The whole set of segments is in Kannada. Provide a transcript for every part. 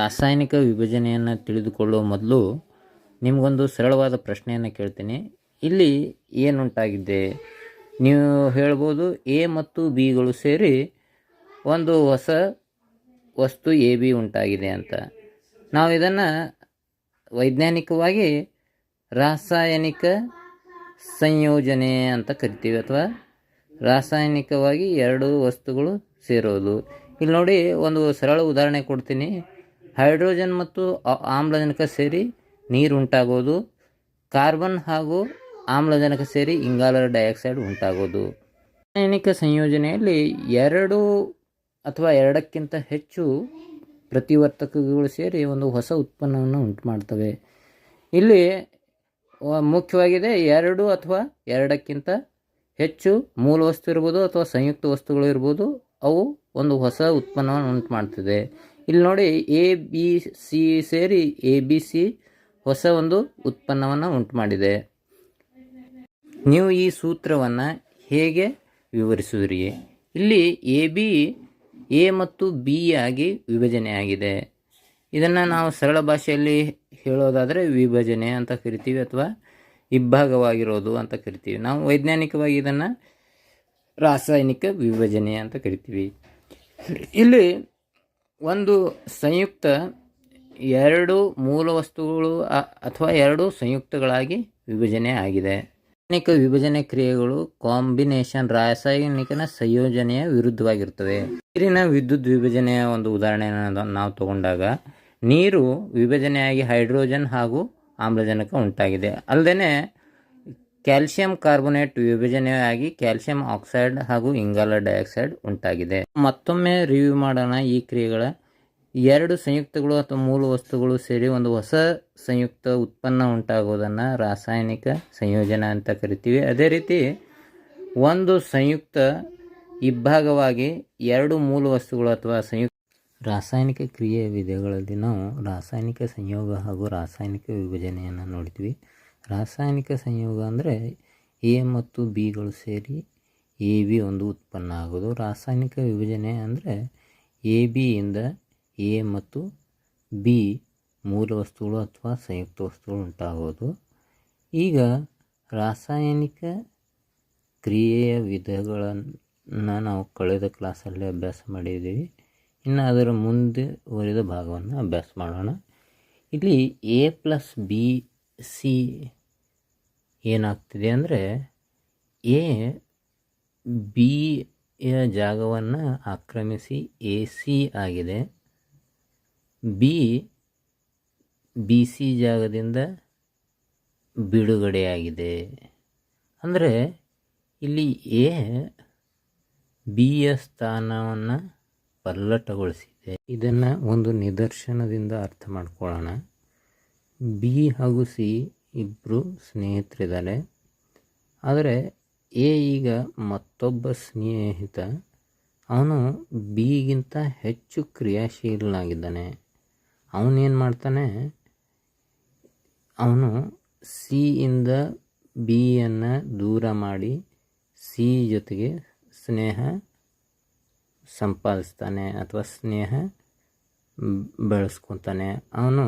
ರಾಸಾಯನಿಕ ವಿಭಜನೆಯನ್ನು ತಿಳಿದುಕೊಳ್ಳುವ ಮೊದಲು ನಿಮಗೊಂದು ಸರಳವಾದ ಪ್ರಶ್ನೆಯನ್ನು ಕೇಳ್ತೀನಿ. ಇಲ್ಲಿ ಏನುಂಟಾಗಿದೆ? ನೀವು ಹೇಳ್ಬೋದು ಎ ಮತ್ತು ಬಿಗಳು ಸೇರಿ ಒಂದು ಹೊಸ ವಸ್ತು ಎ, ಬಿ ಉಂಟಾಗಿದೆ ಅಂತ. ನಾವು ಇದನ್ನು ವೈಜ್ಞಾನಿಕವಾಗಿ ರಾಸಾಯನಿಕ ಸಂಯೋಜನೆ ಅಂತ ಕರಿತೀವಿ ಅಥವಾ ರಾಸಾಯನಿಕವಾಗಿ ಎರಡು ವಸ್ತುಗಳು ಸೇರೋದು. ಇಲ್ಲಿ ನೋಡಿ ಒಂದು ಸರಳ ಉದಾಹರಣೆ ಕೊಡ್ತೀನಿ. ಹೈಡ್ರೋಜನ್ ಮತ್ತು ಆಮ್ಲಜನಕ ಸೇರಿ ನೀರು ಉಂಟಾಗೋದು, ಕಾರ್ಬನ್ ಹಾಗೂ ಆಮ್ಲಜನಕ ಸೇರಿ ಇಂಗಾಲದ ಡೈಆಕ್ಸೈಡ್ ಉಂಟಾಗೋದು. ರಾಸಾಯನಿಕ ಸಂಯೋಜನೆಯಲ್ಲಿ ಎರಡು ಅಥವಾ ಎರಡಕ್ಕಿಂತ ಹೆಚ್ಚು ಪ್ರತಿವರ್ತಕಗಳು ಸೇರಿ ಒಂದು ಹೊಸ ಉತ್ಪನ್ನವನ್ನು ಉಂಟು ಮಾಡ್ತವೆ ಇಲ್ಲಿ ಮುಖ್ಯವಾಗಿದೆ ಎರಡು ಅಥವಾ ಎರಡಕ್ಕಿಂತ ಹೆಚ್ಚು ಮೂಲ ವಸ್ತು ಇರ್ಬೋದು ಅಥವಾ ಸಂಯುಕ್ತ ವಸ್ತುಗಳು ಇರ್ಬೋದು. ಅವು ಒಂದು ಹೊಸ ಉತ್ಪನ್ನವನ್ನು ಉಂಟು ಮಾಡ್ತಿದೆ ಇಲ್ಲಿ ನೋಡಿ ಎ ಬಿ ಸಿ ಸೇರಿ ಎ ಬಿ ಸಿ ಹೊಸ ಒಂದು ಉತ್ಪನ್ನವನ್ನು ಉಂಟು ಮಾಡಿದೆ ನೀವು ಈ ಸೂತ್ರವನ್ನು ಹೇಗೆ ವಿವರಿಸುವಿರಿ? ಇಲ್ಲಿ ಎ ಬಿ ಎ ಮತ್ತು ಬಿ ಆಗಿ ವಿಭಜನೆ ಆಗಿದೆ. ಇದನ್ನು ನಾವು ಸರಳ ಭಾಷೆಯಲ್ಲಿ ಹೇಳೋದಾದರೆ ವಿಭಜನೆ ಅಂತ ಕರಿತೀವಿ ಅಥವಾ ಇಬ್ಬಾಗವಾಗಿರೋದು ಅಂತ ಕರಿತೀವಿ. ನಾವು ವೈಜ್ಞಾನಿಕವಾಗಿ ಇದನ್ನು ರಾಸಾಯನಿಕ ವಿಭಜನೆ ಅಂತ ಕರಿತೀವಿ. ಇಲ್ಲಿ ಒಂದು ಸಂಯುಕ್ತ ಎರಡು ಮೂಲ ವಸ್ತುಗಳು ಅಥವಾ ಎರಡು ಸಂಯುಕ್ತಗಳಾಗಿ ವಿಭಜನೆ ಆಗಿದೆ. ರಾಸಾಯನಿಕ ವಿಭಜನೆ ಕ್ರಿಯೆಗಳು ಕಾಂಬಿನೇಷನ್ ರಾಸಾಯನಿಕನ ಸಂಯೋಜನೆಯ ವಿರುದ್ಧವಾಗಿರ್ತವೆ ನೀರಿನ ವಿದ್ಯುತ್ ವಿಭಜನೆಯ ಒಂದು ಉದಾಹರಣೆಯನ್ನು ನಾವು ತಗೊಂಡಾಗ, ನೀರು ವಿಭಜನೆಯಾಗಿ ಹೈಡ್ರೋಜನ್ ಹಾಗೂ ಆಮ್ಲಜನಕ ಉಂಟಾಗಿದೆ. ಅಲ್ಲದೆ ಕ್ಯಾಲ್ಸಿಯಂ ಕಾರ್ಬೊನೇಟ್ ವಿಭಜನೆಯಾಗಿ ಕ್ಯಾಲ್ಸಿಯಂ ಆಕ್ಸೈಡ್ ಹಾಗೂ ಇಂಗಾಲ ಡೈಆಕ್ಸೈಡ್ ಉಂಟಾಗಿದೆ. ಮತ್ತೊಮ್ಮೆ ರಿವ್ಯೂ ಮಾಡೋಣ ಈ ಕ್ರಿಯೆಗಳ ಎರಡು ಸಂಯುಕ್ತಗಳು ಅಥವಾ ಮೂಲ ವಸ್ತುಗಳು ಸೇರಿ ಒಂದು ಹೊಸ ಸಂಯುಕ್ತ ಉತ್ಪನ್ನ ಉಂಟಾಗೋದನ್ನು ರಾಸಾಯನಿಕ ಸಂಯೋಜನೆ ಅಂತ ಕರಿತೀವಿ. ಅದೇ ರೀತಿ ಒಂದು ಸಂಯುಕ್ತ ಇಬ್ಬಾಗವಾಗಿ ಎರಡು ಮೂಲ ವಸ್ತುಗಳು ಅಥವಾ ಸಂಯುಕ್ತ ರಾಸಾಯನಿಕ ಕ್ರಿಯೆ ವಿಧಗಳಲ್ಲಿ ನಾವು ರಾಸಾಯನಿಕ ಸಂಯೋಗ ಹಾಗೂ ರಾಸಾಯನಿಕ ವಿಭಜನೆಯನ್ನು ನೋಡ್ತೀವಿ ರಾಸಾಯನಿಕ ಸಂಯೋಗ ಅಂದರೆ ಎ ಮತ್ತು ಬಿಗಳು ಸೇರಿ ಎ, ಬಿ ಒಂದು ಉತ್ಪನ್ನ ಆಗೋದು. ರಾಸಾಯನಿಕ ವಿಭಜನೆ ಅಂದರೆ ಎ ಬಿಯಿಂದ ಎ ಮತ್ತು ಬಿ ಮೂಲ ವಸ್ತುಗಳು ಅಥವಾ ಸಂಯುಕ್ತ ವಸ್ತುಗಳು ಉಂಟಾಗೋದು. ಈಗ ರಾಸಾಯನಿಕ ಕ್ರಿಯೆಯ ವಿಧಗಳನ್ನು ನಾವು ಕಳೆದ ಕ್ಲಾಸಲ್ಲಿ ಅಭ್ಯಾಸ ಮಾಡಿದ್ದೀವಿ. ಇನ್ನು ಅದರ ಮುಂದುವರಿದ ಭಾಗವನ್ನು ಅಭ್ಯಾಸ ಮಾಡೋಣ. ಇಲ್ಲಿ ಎ ಪ್ಲಸ್ ಬಿ, ಸಿ ಏನಾಗ್ತಿದೆ ಅಂದರೆ ಎ ಬಿ ಯ ಜಾಗವನ್ನು ಆಕ್ರಮಿಸಿ ಎ ಸಿ ಆಗಿದೆ. ಬಿ ಬಿ ಸಿ ಜಾಗದಿಂದ ಬಿಡುಗಡೆಯಾಗಿದೆ. ಅಂದರೆ ಇಲ್ಲಿ ಎ ಬಿಯ ಸ್ಥಾನವನ್ನು ಪಲ್ಲಟಗೊಳಿಸಿದೆ. ಇದನ್ನು ಒಂದು ನಿದರ್ಶನದಿಂದ ಅರ್ಥ ಮಾಡ್ಕೊಳ್ಳೋಣ. ಬಿ ಹಾಗೂ ಸಿ ಇಬ್ಬರು ಸ್ನೇಹಿತರಿದ್ದಾರೆ. ಆದರೆ ಎ ಈಗ ಮತ್ತೊಬ್ಬ ಸ್ನೇಹಿತ. ಅವನು ಬಿಗಿಂತ ಹೆಚ್ಚು ಕ್ರಿಯಾಶೀಲನಾಗಿದ್ದಾನೆ. ಅವನೇನು ಮಾಡ್ತಾನೆ? ಅವನು ಸಿ ಇಂದ ಬಿಯನ್ನು ದೂರ ಮಾಡಿ ಸಿ ಜೊತೆಗೆ ಸ್ನೇಹ ಸಂಪಾದಿಸ್ತಾನೆ ಅಥವಾ ಸ್ನೇಹ ಬೆಳೆಸ್ಕೊತಾನೆ. ಅವನು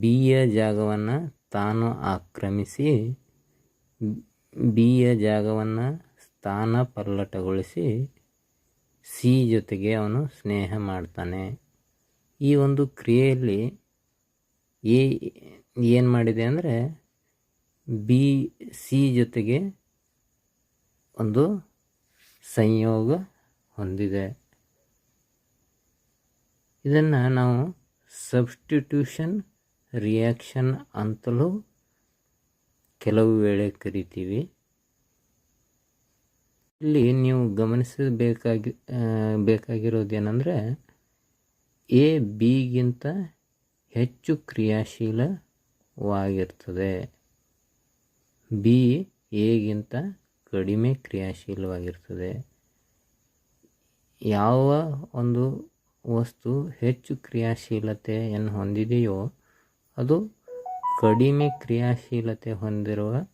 ಬಿಯ ಜಾಗವನ್ನು ತಾನು ಆಕ್ರಮಿಸಿ ಬಿಯ ಜಾಗವನ್ನು ಸ್ಥಾನ ಪಲ್ಲಟಗೊಳಿಸಿ ಸಿ ಜೊತೆಗೆ ಅವನು ಸ್ನೇಹ ಮಾಡ್ತಾನೆ. ಈ ಒಂದು ಕ್ರಿಯೆಯಲ್ಲಿ ಎ ಏನು ಮಾಡಿದೆ ಅಂದರೆ ಬಿ, ಸಿ ಜೊತೆಗೆ ಒಂದು ಸಂಯೋಗ ಹೊಂದಿದೆ. ಇದನ್ನು ನಾವು ಸಬ್ಸ್ಟಿಟ್ಯೂಷನ್ ರಿಯಾಕ್ಷನ್ ಅಂತಲೂ ಕೆಲವು ವೇಳೆ ಕರಿತೀವಿ. ಇಲ್ಲಿ ನೀವು ಗಮನಿಸಬೇಕಾಗಿ ಬೇಕಾಗಿರೋದು ಏನಂದರೆ ಎ ಬಿಗಿಂತ ಹೆಚ್ಚು ಕ್ರಿಯಾಶೀಲವಾಗಿರ್ತದೆ. ಬಿ ಎಗಿಂತ ಕಡಿಮೆ ಕ್ರಿಯಾಶೀಲವಾಗಿರ್ತದೆ. ಯಾವ ಒಂದು ವಸ್ತು ಹೆಚ್ಚು ಕ್ರಿಯಾಶೀಲತೆಯನ್ನು ಹೊಂದಿದೆಯೋ ಅದು ಕಡಿಮೆ ಕ್ರಿಯಾಶೀಲತೆ ಹೊಂದಿರುವ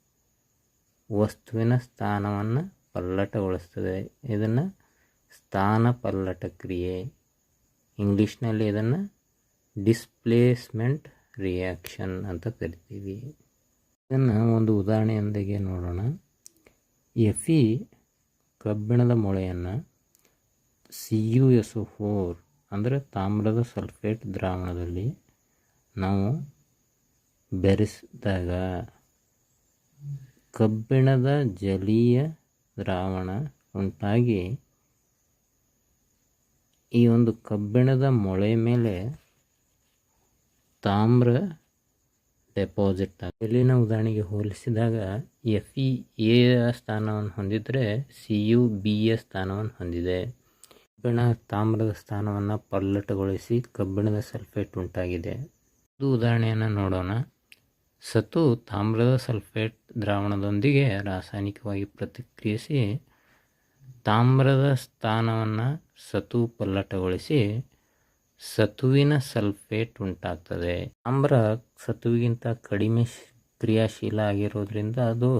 ವಸ್ತುವಿನ ಸ್ಥಾನವನ್ನು ಪಲ್ಲಟಗೊಳಿಸ್ತದೆ. ಇದನ್ನು ಸ್ಥಾನ ಪಲ್ಲಟ ಕ್ರಿಯೆ. ಇಂಗ್ಲೀಷ್ನಲ್ಲಿ ಇದನ್ನು ಡಿಸ್ಪ್ಲೇಸ್ಮೆಂಟ್ ರಿಯಾಕ್ಷನ್ ಅಂತ ಕರಿತೀವಿ. ಇದನ್ನು ಒಂದು ಉದಾಹರಣೆಯೊಂದಿಗೆ ನೋಡೋಣ. ಎಫಿ ಕಬ್ಬಿಣದ ಮೊಳೆಯನ್ನು ಸಿ ಯು ಎಸ್ ಫೋರ್ ಅಂದರೆ ತಾಮ್ರದ ಸಲ್ಫೇಟ್ ದ್ರಾವಣದಲ್ಲಿ ನಾವು ಬೆರೆಸಿದಾಗ ಕಬ್ಬಿಣದ ಜಲೀಯ ದ್ರಾವಣ ಉಂಟಾಗಿ ಈ ಒಂದು ಕಬ್ಬಿಣದ ಮೊಳೆ ಮೇಲೆ ತಾಮ್ರ ಡೆಪಾಸಿಟ್ ಇಲ್ಲಿನ ಉದಾಹರಣೆಗೆ ಹೋಲಿಸಿದಾಗ ಎಫ್ ಇ ಎ ಸ್ಥಾನವನ್ನು ಹೊಂದಿದರೆ ಸಿ ಯು ಬಿ ಎ ಸ್ಥಾನವನ್ನು ಹೊಂದಿದೆ. ಕಬ್ಬಿಣ ತಾಮ್ರದ ಸ್ಥಾನವನ್ನು ಪಲ್ಲಟಗೊಳಿಸಿ ಕಬ್ಬಿಣದ ಸಲ್ಫೇಟ್ ಉಂಟಾಗಿದೆ. ಇದು ಉದಾಹರಣೆಯನ್ನು ನೋಡೋಣ. ಸತು ತಾಮ್ರದ ಸಲ್ಫೇಟ್ ದ್ರಾವಣದೊಂದಿಗೆ ರಾಸಾಯನಿಕವಾಗಿ ಪ್ರತಿಕ್ರಿಯಿಸಿ ತಾಮ್ರದ ಸ್ಥಾನವನ್ನು ಸತು ಪಲ್ಲಟಗೊಳಿಸಿ ಸತುವಿನ ಸಲ್ಫೇಟ್ ಉಂಟಾಗ್ತದೆ. ತಾಮ್ರ ಸತುವಿಗಿಂತ ಕಡಿಮೆ ಕ್ರಿಯಾಶೀಲ ಆಗಿರೋದ್ರಿಂದ ಅದು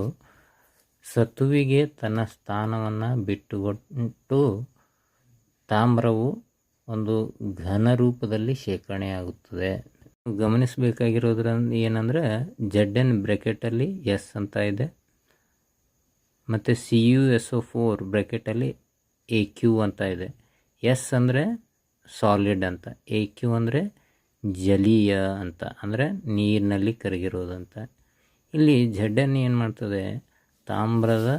ಸತುವಿಗೆ ತನ್ನ ಸ್ಥಾನವನ್ನು ಬಿಟ್ಟುಕೊಟ್ಟು ತಾಮ್ರವು ಒಂದು ಘನ ರೂಪದಲ್ಲಿ ಶೇಖರಣೆಯಾಗುತ್ತದೆ. ಗಮನಿಸಬೇಕಾಗಿರೋದ್ರಿಂದ ಏನಂದರೆ ಜೆಡ್ ಎನ್ ಬ್ರೆಕೆಟಲ್ಲಿ ಎಸ್ ಅಂತ ಇದೆ. ಮತ್ತು C U S O four ಬ್ರೆಕೆಟಲ್ಲಿ A Q ಅಂತ ಇದೆ. ಎಸ್ ಅಂದರೆ ಸಾಲಿಡ್ ಅಂತ. ಎ ಕ್ಯೂ ಅಂದರೆ ಜಲೀಯ ಅಂತ. ಅಂದರೆ ನೀರಿನಲ್ಲಿ ಕರಗಿರೋದಂತ. ಇಲ್ಲಿ ಜೆಡ್ ಎನ್ ಏನು ಮಾಡ್ತದೆ? ತಾಮ್ರದ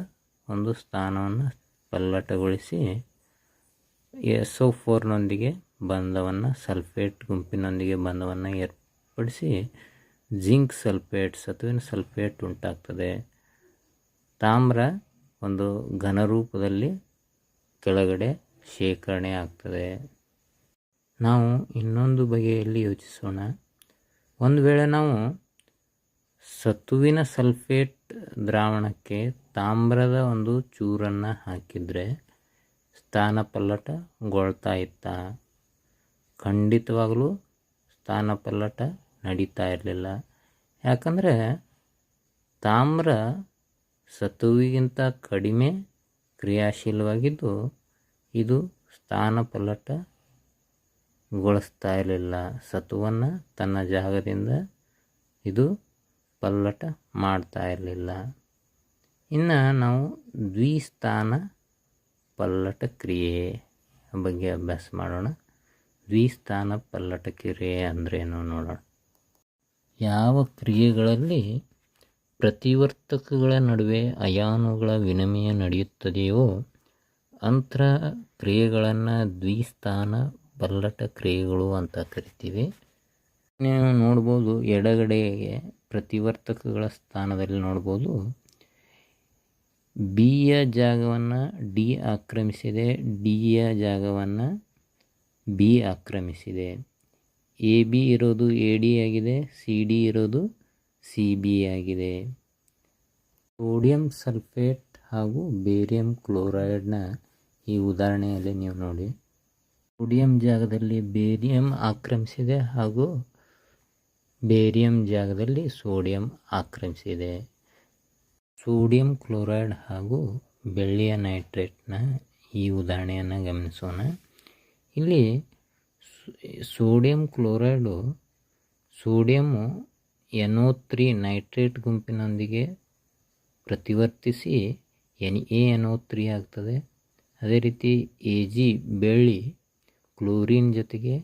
ಒಂದು ಸ್ಥಾನವನ್ನು ಪಲ್ಲಟಗೊಳಿಸಿ ಎಸ್ ಒ ಫೋರ್ನೊಂದಿಗೆ ಬಂಧವನ್ನು ಸಲ್ಫೇಟ್ ಗುಂಪಿನೊಂದಿಗೆ ಬಂಧವನ್ನು ಏರ್ಪಡಿಸಿ ಜಿಂಕ್ ಸಲ್ಫೇಟ್ ಸತುವಿನ ಸಲ್ಫೇಟ್ ಉಂಟಾಗ್ತದೆ. ತಾಮ್ರ ಒಂದು ಘನ ರೂಪದಲ್ಲಿ ಕೆಳಗಡೆ ಶೇಖರಣೆ ಆಗ್ತದೆ. ನಾವು ಇನ್ನೊಂದು ಬಗೆಯಲ್ಲಿ ಯೋಚಿಸೋಣ. ಒಂದು ವೇಳೆ ನಾವು ಸತುವಿನ ಸಲ್ಫೇಟ್ ದ್ರಾವಣಕ್ಕೆ ತಾಮ್ರದ ಒಂದು ಚೂರನ್ನು ಹಾಕಿದರೆ ಸ್ಥಾನಪಲ್ಲಟಗೊಳ್ತಾ ಇತ್ತ? ಖಂಡಿತವಾಗಲೂ ಸ್ಥಾನ ಪಲ್ಲಟ ನಡೀತಾ ಇರಲಿಲ್ಲ. ಯಾಕಂದರೆ ತಾಮ್ರ ಸತುವಿಗಿಂತ ಕಡಿಮೆ ಕ್ರಿಯಾಶೀಲವಾಗಿದ್ದು ಇದು ಸ್ಥಾನ ಪಲ್ಲಟಗೊಳಿಸ್ತಾ ಇರಲಿಲ್ಲ. ಸತುವನ್ನು ತನ್ನ ಜಾಗದಿಂದ ಇದು ಪಲ್ಲಟ ಮಾಡ್ತಾ ಇರಲಿಲ್ಲ. ಇನ್ನು ನಾವು ದ್ವಿಸ್ಥಾನ ಪಲ್ಲಟ ಕ್ರಿಯೆ ಬಗ್ಗೆ ಅಭ್ಯಾಸ ಮಾಡೋಣ. ದ್ವಿಸ್ಥಾನ ಪಲ್ಲಟ ಕ್ರಿಯೆ ಅಂದ್ರೇನು ನೋಡೋಣ. ಯಾವ ಕ್ರಿಯೆಗಳಲ್ಲಿ ಪ್ರತಿವರ್ತಕಗಳ ನಡುವೆ ಅಯಾನುಗಳ ವಿನಿಮಯ ನಡೆಯುತ್ತದೆಯೋ ಅಂಥ ಕ್ರಿಯೆಗಳನ್ನು ದ್ವಿಸ್ಥಾನ ಬಲ್ಲಟ ಕ್ರಿಯೆಗಳು ಅಂತ ಕರಿತೀವಿ. ನೀವು ನೋಡ್ಬೋದು ಎಡಗಡೆಗೆ ಪ್ರತಿವರ್ತಕಗಳ ಸ್ಥಾನದಲ್ಲಿ ನೋಡ್ಬೋದು. ಬಿಯ ಜಾಗವನ್ನು ಡಿ ಆಕ್ರಮಿಸಿದೆ ಡಿಯ ಜಾಗವನ್ನು ಬಿ ಆಕ್ರಮಿಸಿದೆ. ಎ ಬಿ ಇರೋದು ಎ ಡಿ ಆಗಿದೆ, ಸಿ ಡಿ ಇರೋದು ಸಿ ಬಿ ಆಗಿದೆ. ಸೋಡಿಯಂ ಸಲ್ಫೇಟ್ ಹಾಗೂ ಬೇರಿಯಂ ಕ್ಲೋರೈಡ್ನ ಈ ಉದಾಹರಣೆಯಲ್ಲಿ ನೀವು ನೋಡಿ. ಸೋಡಿಯಂ ಜಾಗದಲ್ಲಿ ಬೇರಿಯಂ ಆಕ್ರಮಿಸಿದೆ ಹಾಗೂ ಬೇರಿಯಂ ಜಾಗದಲ್ಲಿ ಸೋಡಿಯಂ ಆಕ್ರಮಿಸಿದೆ. ಸೋಡಿಯಂ ಕ್ಲೋರೈಡ್ ಹಾಗೂ ಬೆಳ್ಳಿಯ ನೈಟ್ರೇಟ್ನ ಈ ಉದಾಹರಣೆಯನ್ನು ಗಮನಿಸೋಣ. ಇಲ್ಲಿ sodium chloride sodium N O three nitrate ಗುಂಪಿನೊಂದಿಗೆ ಪ್ರತಿವರ್ತಿಸಿ N A N O three ಆಗ್ತದೆ. ಅದೇ ರೀತಿ ಎ ಜಿ ಬೆಳ್ಳಿ ಕ್ಲೋರಿನ್ ಜೊತೆಗೆ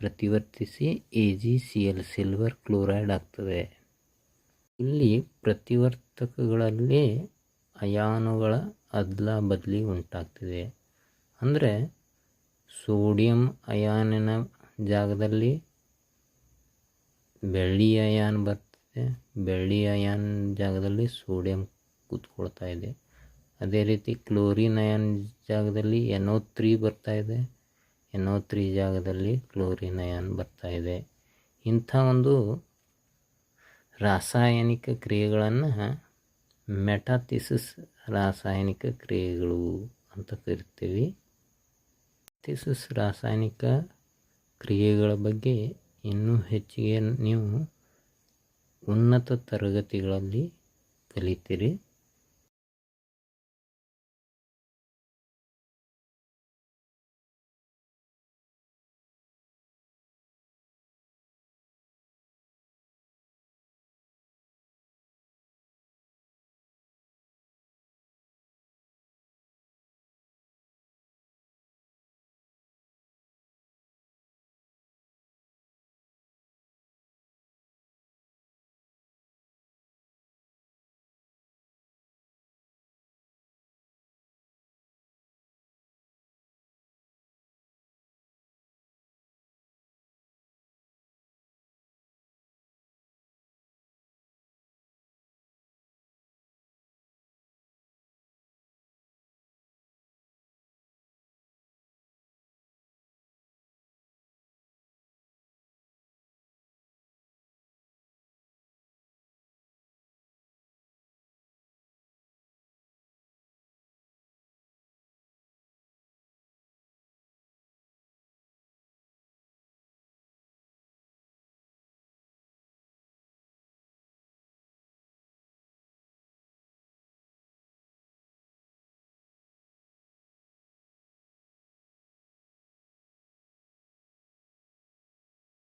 ಪ್ರತಿವರ್ತಿಸಿ A G C L silver chloride ಆಗ್ತದೆ. ಇಲ್ಲಿ ಪ್ರತಿವರ್ತಕಗಳಲ್ಲಿ ಅಯಾನುಗಳ ಅದ್ಲ ಬದಲಿ ಉಂಟಾಗ್ತಿದೆ. ಅಂದರೆ ಸೋಡಿಯಂ ಅಯಾನಿನ ಜಾಗದಲ್ಲಿ ಬೆಳ್ಳಿ ಅಯಾನ್ ಬರ್ತದೆ. ಬೆಳ್ಳಿ ಅಯಾನ್ ಜಾಗದಲ್ಲಿ ಸೋಡಿಯಂ ಕೂತ್ಕೊಳ್ತಾ ಇದೆ. ಅದೇ ರೀತಿ ಕ್ಲೋರಿನ್ ಅಯಾನ್ ಜಾಗದಲ್ಲಿ ಎನೋ ತ್ರೀ ಬರ್ತಾ ಇದೆ. ಎನೋ ತ್ರೀ ಜಾಗದಲ್ಲಿ ಕ್ಲೋರಿನ್ ಅಯಾನ್ ಬರ್ತಾ ಇದೆ. ಇಂಥ ಒಂದು ರಾಸಾಯನಿಕ ಕ್ರಿಯೆಗಳನ್ನು ಮೆಟಾಥಿಸಿಸ್ ರಾಸಾಯನಿಕ ಕ್ರಿಯೆಗಳು ಅಂತ ಕರಿತೀವಿ. ಥಿಸಿಸ್ ರಾಸಾಯನಿಕ ಕ್ರಿಯೆಗಳ ಬಗ್ಗೆ ಇನ್ನೂ ಹೆಚ್ಚಿಗೆ ನೀವು ಉನ್ನತ ತರಗತಿಗಳಲ್ಲಿ ಕಲಿತೀರಿ.